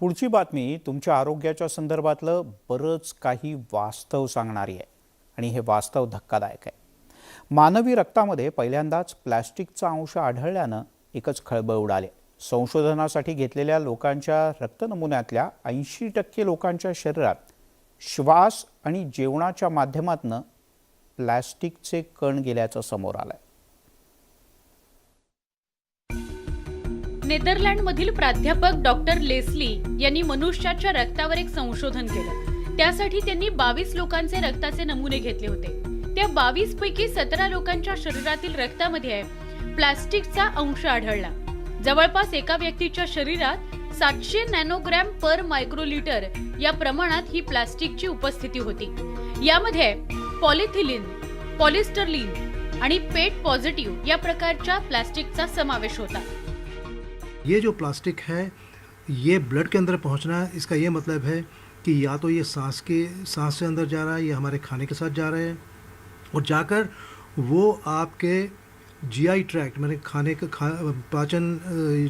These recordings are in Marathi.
पुढची बातमी तुमच्या आरोग्याच्या संदर्भातलं बरंच काही वास्तव सांगणारी आहे आणि हे वास्तव धक्कादायक आहे. मानवी रक्तामध्ये पहिल्यांदाच प्लॅस्टिकचा अंश आढळल्यानं एकच खळबळ उडाले. संशोधनासाठी घेतलेल्या लोकांच्या रक्तनमुन्यातल्या ऐंशी टक्के लोकांच्या शरीरात श्वास आणि जेवणाच्या माध्यमातनं प्लॅस्टिकचे कण गेल्याचं समोर आलंय. नेदरलँडमधील प्राध्यापक डॉक्टर लेस्ली यांनी मनुष्याच्या रक्तावर एक संशोधन केलं. त्यासाठी त्यांनी बावीस लोकांचे रक्ताचे नमुने घेतले होते. त्या बावीस पैकी सतरा लोकांच्या शरीरातील रक्तामध्ये प्लास्टिकचा अंश आढळला. जवळपास एका व्यक्तीच्या शरीरात सातशे नॅनोग्रॅम पर मायक्रोलिटर या प्रमाणात ही प्लास्टिकची उपस्थिती होती. यामध्ये पॉलिथिलिन पॉलिस्टरलिन आणि पेट पॉझिटिव्ह या प्रकारच्या प्लास्टिकचा समावेश होता. ये जो प्लास्टिक है, ये ब्लड के अंदर पहुँचना, इसका ये मतलब है कि या तो ये सांस के, सांस से अंदर जा रहा है, या हमारे खाने के साथ जा रहे हैं। और जाकर वो आपके जीआई ट्रैक्ट मैंने खाने का, खा, पाचन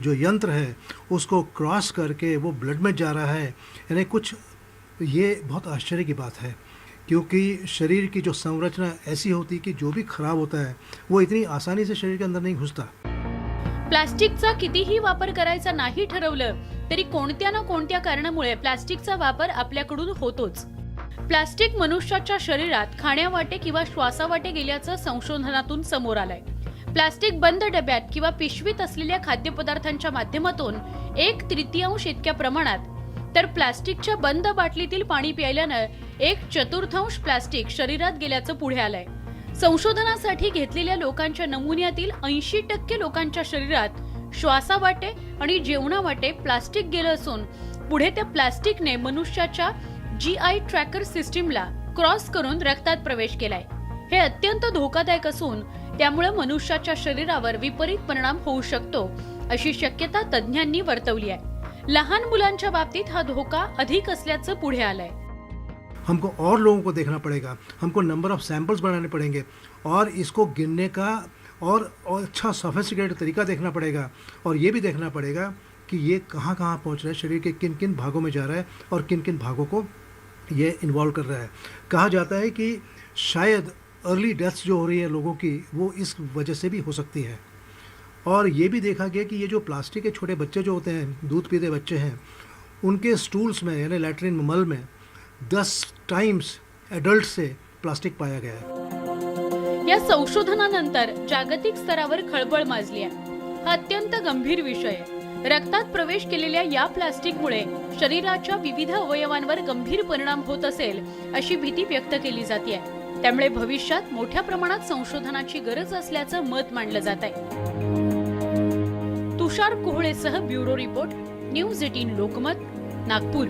जो यंत्र है, उसको क्रॉस करके वो ब्लड में जा रहा है। यानी कुछ, ये बहुत आश्चर्य की बात है, क्योंकि शरीर की जो संरचना ऐसी होती कि जो भी खराब होता है, वो इतनी आसानी से शरीर के अंदर नहीं घुसता। प्लास्टिकचा कितीही वापर करायचा नाही ठरवलं तरी कोणत्या ना कोणत्या कारणामुळे प्लास्टिकचा वापर आपल्याकडून होतोच. प्लास्टिक मनुष्याच्या शरीरात खाण्यावाटे किंवा श्वासावाटे गेल्याचं संशोधनातून समोर आलंय. प्लास्टिक बंद डब्यात किंवा पिशवीत असलेल्या खाद्यपदार्थांच्या माध्यमातून एक तृतीयांश इतक्या प्रमाणात तर प्लास्टिकच्या बंद बाटलीतील पाणी प्यायल्यानं एक चतुर्थांश प्लास्टिक शरीरात गेल्याचं पुढे आलंय. संशोधनासाठी घेतलेल्या लोकांच्या नमुन्यातील ऐंशी टक्के लोकांच्या शरीरात श्वासावाटे आणि जेवणावाटे प्लास्टिक गेलं असून पुढे त्या प्लास्टिकने मनुष्याच्या जी आय ट्रॅकर सिस्टीमला क्रॉस करून रक्तात प्रवेश केलाय. हे अत्यंत धोकादायक असून त्यामुळे मनुष्याच्या शरीरावर विपरीत परिणाम होऊ शकतो अशी शक्यता तज्ज्ञांनी वर्तवली आहे. लहान मुलांच्या बाबतीत हा धोका अधिक असल्याचं पुढे आलंय. हमको और लोगों को देखना पड़ेगा। हमको नंबर ऑफ़ सैंपल्स बढ़ाने पड़ेंगे और इसको गिनने का और, और अच्छा सोफिस्टिकेटेड तरीका देखना पड़ेगा और ये भी देखना पड़ेगा कि ये कहाँ कहाँ पहुँच रहा है शरीर के किन किन भागों में जा रहा है और किन किन भागों को ये इन्वॉल्व कर रहा है। कहा जाता है कि शायद अर्ली डेथ्स जो हो रही है लोगों की वो इस वजह से भी हो सकती है। और ये भी देखा गया कि ये जो प्लास्टिक के छोटे बच्चे जो होते हैं दूध पीते बच्चे हैं उनके स्टूल्स में यानी लेटरिन मल में दस टाइम्स एडल्ट से प्लास्टिक पाया गया है। या संशोधनानंतर जागतिक स्तरावर खळबळ माजली आहे. हा अत्यंत गंभीर विषय रक्तात प्रवेश केलेल्या या प्लास्टिकमुळे शरीराच्या विविध अवयवांवर गंभीर परिणाम होत असेल अशी भीती व्यक्त केली जाते त्यामुळे भविष्यात मोठ्या प्रमाणात संशोधनाची गरज असल्याचं मत मांडलं जात आहे. Tushar कोहळेसह bureau report news eighteen Lokmat Nagpur.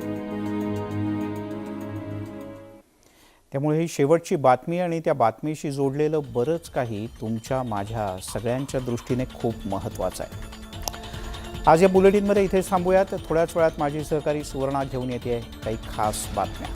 त्यामुळे ही शेवटची बातमी आणि त्या बातमीशी जोडलेलं बरंच काही तुमच्या माझ्या सगळ्यांच्या दृष्टीने खूप महत्त्वाचं आहे. आज या बुलेटिनमध्ये इथे थांबूयात. थोड्याच वेळात माझी सहकारी सुवर्णा घेऊन येते काही खास बातम्या.